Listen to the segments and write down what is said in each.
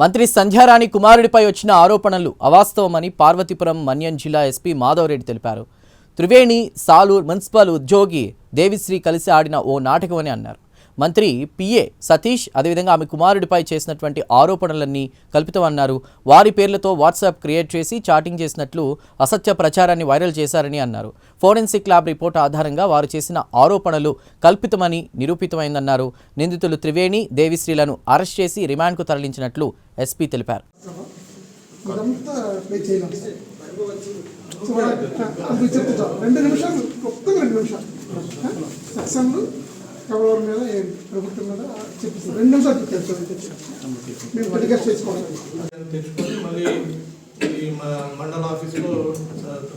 మంత్రి సంధ్యారాణి కుమారుడిపై వచ్చిన ఆరోపణలు అవాస్తవమని పార్వతీపురం మన్యం జిల్లా ఎస్పీ మాధవరెడ్డి తెలిపారు. త్రివేణి సాలూర్ మున్సిపల్ ఉద్యోగి దేవిశ్రీ కలిసి ఆడిన ఓ నాటకమని అన్నారు. మంత్రి పిఏ సతీష్ అదేవిధంగా ఆమె కుమారుడిపై చేసినటువంటి ఆరోపణలన్నీ కల్పితమన్నారు. వారి పేర్లతో వాట్సాప్ క్రియేట్ చేసి చాటింగ్ చేసినట్లు అసత్య ప్రచారాన్ని వైరల్ చేశారని అన్నారు. ఫోరెన్సిక్ ల్యాబ్ రిపోర్ట్ ఆధారంగా వారు చేసిన ఆరోపణలు కల్పితమని నిరూపితమైందన్నారు. నిందితులు త్రివేణి దేవిశ్రీలను అరెస్ట్ చేసి రిమాండ్కు తరలించినట్లు ఎస్పీ తెలిపారు. ఇదంతా సార్ రెండు నిమిషాలు మొత్తం రెండు నిమిషాలు. సెక్షన్లు ఎవరెవరి మీద ఏ ప్రభుత్వం మీద చెప్పిస్తారు రెండు నిమిషాలు చెప్పారు మేము టెలికాస్ట్ చేసుకోవాలి. తెచ్చుకొని మళ్ళీ ఈ మ- మండల ఆఫీసులో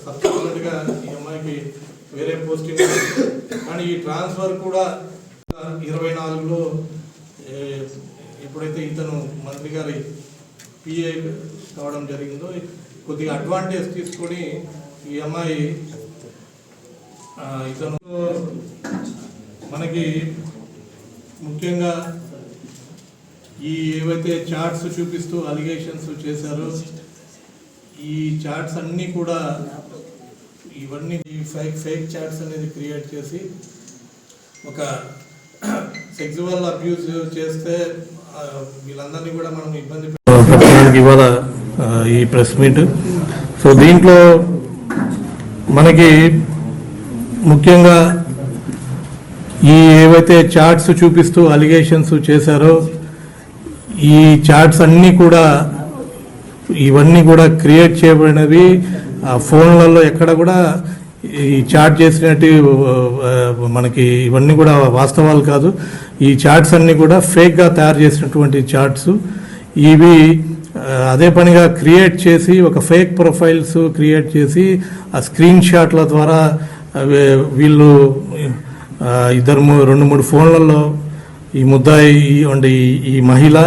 సబ్సిడెంట్గా ఈ అమ్మాయికి వేరే పోస్టింగ్ కానీ ఈ ట్రాన్స్ఫర్ కూడా ఇరవై నాలుగులో ఎప్పుడైతే ఇతను మంత్రి గారి పిఏ కావడం జరిగిందో కొద్దిగా అడ్వాంటేజ్ తీసుకొని ఈ అమ్మాయి ఇతను మనకి ముఖ్యంగా ఈ ఏవైతే చార్ట్స్ చూపిస్తూ అలిగేషన్స్ చేశారో ఈ చార్ట్స్ అన్నీ కూడా ఇవన్నీ ఫేక్ ఫేక్ చార్ట్స్ అనేది క్రియేట్ చేసి ఒక సెక్సువల్ అబ్యూజ్ చేస్తే వీళ్ళందరినీ కూడా మనం ఇబ్బంది ఇవాళ ఈ ప్రెస్ మీట్ సో దీంట్లో మనకి ముఖ్యంగా ఈ ఏవైతే చార్ట్స్ చూపిస్తూ అలిగేషన్స్ చేశారో ఈ చార్ట్స్ అన్నీ కూడా ఇవన్నీ కూడా క్రియేట్ చేయబడినవి. ఆ ఫోన్లలో ఎక్కడ కూడా ఈ చాట్ చేసినట్టు మనకి ఇవన్నీ కూడా వాస్తవాలు కాదు. ఈ చార్ట్స్ అన్నీ కూడా ఫేక్గా తయారు చేసినటువంటి చార్ట్స్. ఇవి అదే పనిగా క్రియేట్ చేసి ఒక ఫేక్ ప్రొఫైల్స్ క్రియేట్ చేసి ఆ స్క్రీన్ షాట్ల ద్వారా వీళ్ళు ఇద్దరు మూ- రెండు మూడు ఫోన్లలో ఈ ముద్దాయి అంటే ఈ- మహిళ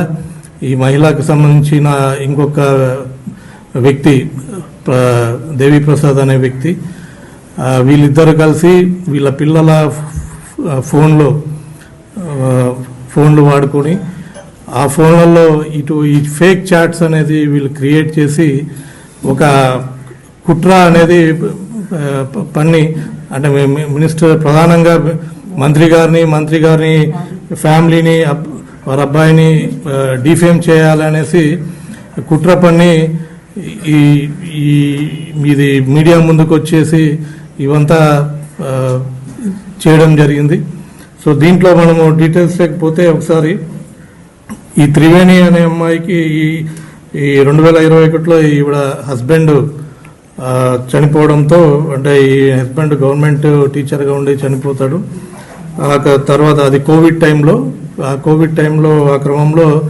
ఈ మహిళకు సంబంధించిన ఇంకొక వ్యక్తి దేవిప్రసాద్ దేవి ప్రసాద్ అనే వ్యక్తి వీళ్ళిద్దరు కలిసి వీళ్ళ పిల్లల ఫోన్లో ఫోన్లు వాడుకొని ఆ ఫోన్లలో ఇటు ఈ ఫేక్ చాట్స్ అనేది వీళ్ళు క్రియేట్ చేసి ఒక కుట్ర అనేది పన్ని అంటే మినిస్టర్ ప్రధానంగా మంత్రి గారిని మంత్రి గారిని ఫ్యామిలీని వారి అబ్బాయిని డిఫేమ్ చేయాలనేసి కుట్ర పన్ని ఈ ఈ ఇది మీడియా ముందుకు వచ్చేసి ఇవంతా చేయడం జరిగింది. సో దీంట్లో మనము డీటెయిల్స్ లేకపోతే ఒకసారి ఈ త్రివేణి అనే అమ్మాయికి ఈ ఈ రెండు వేల ఇరవై ఒకటిలో ఈవిడ హస్బెండ్ చనిపోవడంతో అంటే ఈ హస్బెండ్ గవర్నమెంట్ టీచర్గా ఉండి చనిపోతాడు. తర్వాత అది కోవిడ్ టైంలో ఆ కోవిడ్ టైంలో ఆ క్రమంలో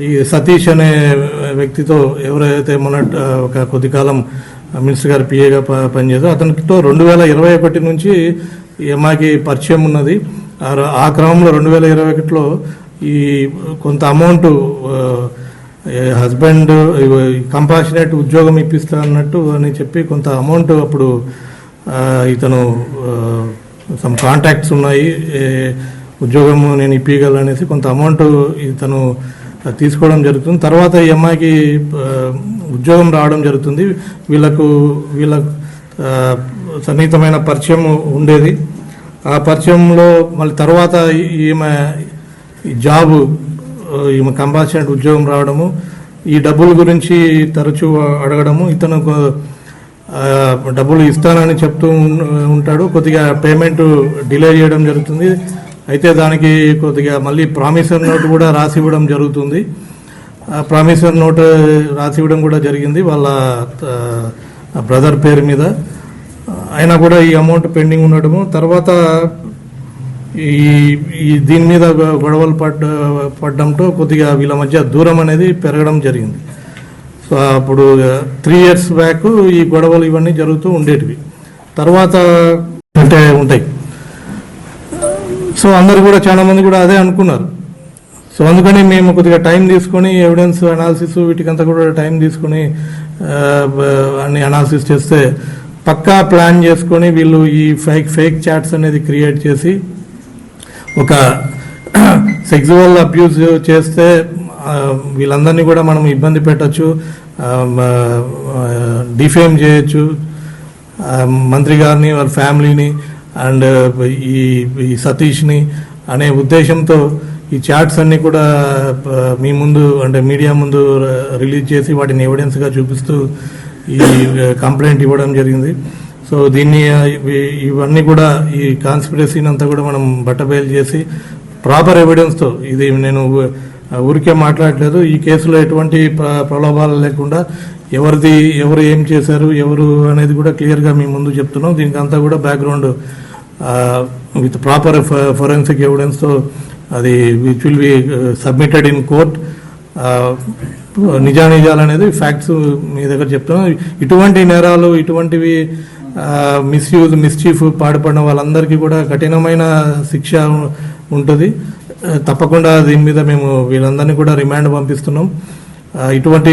ఈ సతీష్ అనే వ్యక్తితో ఎవరైతే మొన్న ఒక కొద్ది కాలం మినిస్టర్ గారు పిఏగా ప- పనిచేదో అతనితో రెండు వేల ఇరవై ఒకటి నుంచి ఈ పరిచయం ఉన్నది. ఆ క్రమంలో రెండు వేల ఇరవై ఒకటిలో ఈ కొంత అమౌంట్ హస్బెండ్ కంపాషనేట్ ఉద్యోగం ఇప్పిస్తా అన్నట్టు అని చెప్పి కొంత అమౌంట్ అప్పుడు ఇతను సమ్ కాంటాక్ట్స్ ఉన్నాయి. ఉద్యోగం నేను ఇప్పించగలను అనేసి కొంత అమౌంట్ ఇతను తీసుకోవడం జరుగుతుంది. తర్వాత ఈ అమ్మాయికి ఉద్యోగం రావడం జరుగుతుంది. వీళ్ళకు వీళ్ళ సన్నిహితమైన పరిచయం ఉండేది. ఆ పరిచయంలో మళ్ళీ తర్వాత ఈమె ఈ జాబు ఈమె కంపాషనేట్ ఉద్యోగం రావడము ఈ డబ్బుల గురించి తరచూ అడగడము ఇతను డబ్బులు ఇస్తానని చెప్తూ ఉంటాడు. కొద్దిగా పేమెంట్ డిలే చేయడం జరుగుతుంది. అయితే దానికి కొద్దిగా మళ్ళీ ప్రామిసర్ నోట్ కూడా రాసి ఇవ్వడం జరుగుతుంది. ఆ ప్రామిసర్ నోట్ రాసి ఇవ్వడం కూడా జరిగింది వాళ్ళ బ్రదర్ పేరు మీద. అయినా కూడా ఈ అమౌంట్ పెండింగ్ ఉండడము. తర్వాత ఈ దీని మీద గొడవలు పడ్డ పడ్డంతో కొద్దిగా వీళ్ళ మధ్య దూరం అనేది పెరగడం జరిగింది. సో అప్పుడు త్రీ ఇయర్స్ బ్యాక్ ఈ గొడవలు ఇవన్నీ జరుగుతూ ఉండేటివి. తర్వాత అంటే ఉంటాయి. సో అందరు కూడా చాలా మంది కూడా అదే అనుకున్నారు. సో అందుకని మేము కొద్దిగా టైం తీసుకొని ఎవిడెన్స్ అనాలిసిస్ వీటికంతా కూడా టైం తీసుకొని అన్ని అనాలిసిస్ చేస్తే పక్కా ప్లాన్ చేసుకొని వీళ్ళు ఈ ఫేక్ ఫేక్ చాట్స్ అనేది క్రియేట్ చేసి ఒక సెక్సువల్ అబ్యూజ్ చేస్తే వీళ్ళందరినీ కూడా మనం ఇబ్బంది పెట్టచ్చు డిఫేమ్ చేయొచ్చు. మంత్రి గారిని వాళ్ళ ఫ్యామిలీని అండ్ ఈ ఈ సతీష్ని అనే ఉద్దేశంతో ఈ చాట్స్ అన్నీ కూడా మీ ముందు అంటే మీడియా ముందు రిలీజ్ చేసి వాటిని ఎవిడెన్స్గా చూపిస్తూ ఈ కంప్లైంట్ ఇవ్వడం జరిగింది. సో దీన్ని ఇవి- ఇవన్నీ కూడా ఈ కాన్స్పిరసీని అంతా కూడా మనం బట్టబయలు చేసి ప్రాపర్ ఎవిడెన్స్తో ఇది నేను ఊరికే మాట్లాడలేదు. ఈ కేసులో ఎటువంటి ప్ర- ప్రలోభాలు లేకుండా ఎవరిది ఎవరు ఏం చేశారు ఎవరు అనేది కూడా క్లియర్గా మీ ముందు చెప్తున్నాం. దీనికి అంతా కూడా బ్యాక్గ్రౌండ్ విత్ ప్రాపర్ ఫోరెన్సిక్ ఎవిడెన్స్తో అది which will be submitted in court నిజానిజాలు అనేది ఫ్యాక్ట్స్ మీ దగ్గర చెప్తున్నాం. ఇటువంటి నేరాలు ఇటువంటివి మిస్యూజ్ మిస్చీఫ్ పాడుపడిన వాళ్ళందరికీ కూడా కఠినమైన శిక్ష ఉంటుంది. తప్పకుండా దీని మీద మేము వీళ్ళందరినీ కూడా రిమాండ్ పంపిస్తున్నాం. ఇటువంటి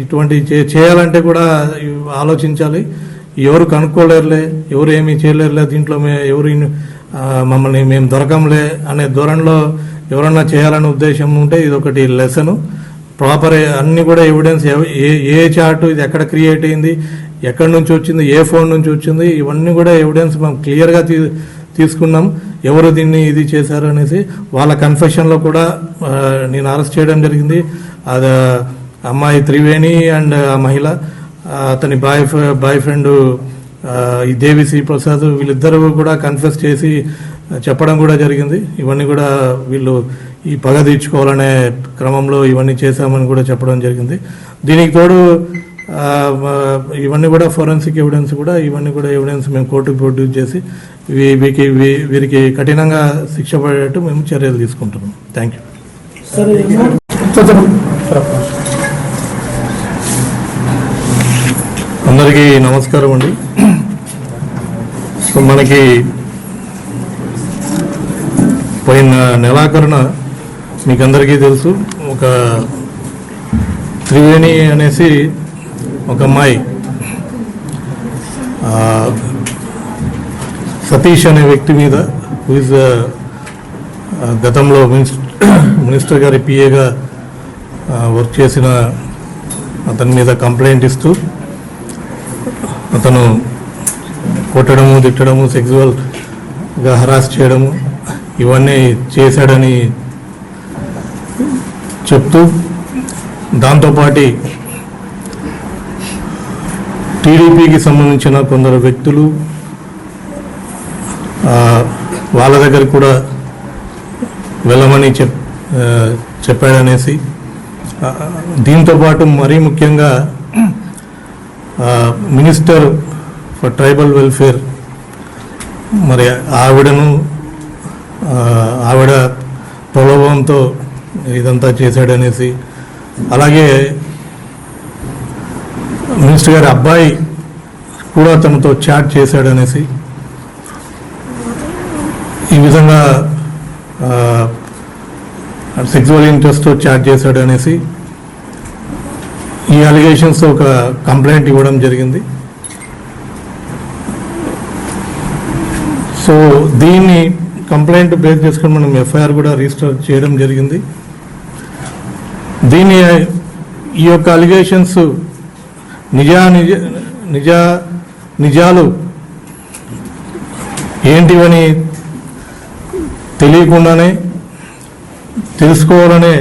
ఇటువంటి చే- చేయాలంటే కూడా ఆలోచించాలి. ఎవరు కనుక్కోలేరులే ఎవరు ఏమీ చేయలేరులే దీంట్లో మే ఎవరు మమ్మల్ని మేము దొరకంలే అనే ధోరణిలో ఎవరన్నా చేయాలనే ఉద్దేశం ఉంటే ఇది ఒకటి లెసను. ప్రాపర్ అన్ని కూడా ఎవిడెన్స్ ఏ ఏ చార్ట్ ఇది ఎక్కడ క్రియేట్ అయింది ఎక్కడి నుంచి వచ్చింది ఏ ఫోన్ నుంచి వచ్చింది ఇవన్నీ కూడా ఎవిడెన్స్ మనం క్లియర్గా తీ తీసుకున్నాం. ఎవరు దీన్ని ఇది చేశారు అనేసి వాళ్ళ కన్ఫెషన్లో కూడా నేను అరెస్ట్ చేయడం జరిగింది. అది అమ్మాయి త్రివేణి అండ్ ఆ మహిళ అతని బాయ్ బాయ్ ఫ్రెండ్ ఈ దేవి శ్రీ ప్రసాద్ వీళ్ళిద్దరూ కూడా కన్ఫెస్ చేసి చెప్పడం కూడా జరిగింది. ఇవన్నీ కూడా వీళ్ళు ఈ పగ తీర్చుకోవాలనే క్రమంలో ఇవన్నీ చేశామని కూడా చెప్పడం జరిగింది. దీనికి తోడు ఇవన్నీ కూడా ఫోరెన్సిక్ ఎవిడెన్స్ కూడా ఇవన్నీ కూడా ఎవిడెన్స్ మేము కోర్టుకు ప్రొడ్యూస్ చేసి వీ- వీరికి వీరికి కఠినంగా శిక్ష పడేటట్టు మేము చర్యలు తీసుకుంటున్నాం. థ్యాంక్ యూ అందరికీ నమస్కారం అండి. సో మనకి పోయిన నెలాఖరున మీకు అందరికీ తెలుసు ఒక త్రివేణి అనేసి ఒక అమ్మాయి. సతీష్ అనే వ్యక్తి మీద ఈజ్ uh, గతంలో మినిస్టర్ మినిస్టర్ గారి పిఏగా వర్క్ చేసిన అతని మీద కంప్లైంట్ ఇస్తూ అతను కొట్టడము తిట్టడము సెక్సువల్గా హరాస్ చేయడము ఇవన్నీ చేశాడని చెప్తూ దాంతోపాటి టీడీపీకి సంబంధించిన కొందరు వ్యక్తులు వాళ్ళ దగ్గర కూడా వెళ్ళమని చెప్ చెప్పాడనేసి దీంతోపాటు మరీ ముఖ్యంగా మినిస్టర్ ఫర్ ట్రైబల్ వెల్ఫేర్ మరి ఆవిడను ఆవిడ ప్రలోభంతో ఇదంతా చేశాడనేసి అలాగే మినిస్టర్ గారి అబ్బాయి కూడా తనతో చాట్ చేశాడనేసి ఈ విధంగా సెక్సువల్ ఇంట్రెస్ట్తో చాట్ చేశాడు అనేసి ఈ అలిగేషన్స్ ఒక కంప్లైంట్ ఇవ్వడం జరిగింది. సో దీన్ని కంప్లైంట్ బేస్ చేసుకొని మనం ఎఫ్ఐఆర్ కూడా రిజిస్టర్ చేయడం జరిగింది. దీన్ని ఈ యొక్క అలిగేషన్స్ నిజా నిజ నిజా నిజాలు ఏంటివని తెలియకుండానే తెలుసుకోవాలనే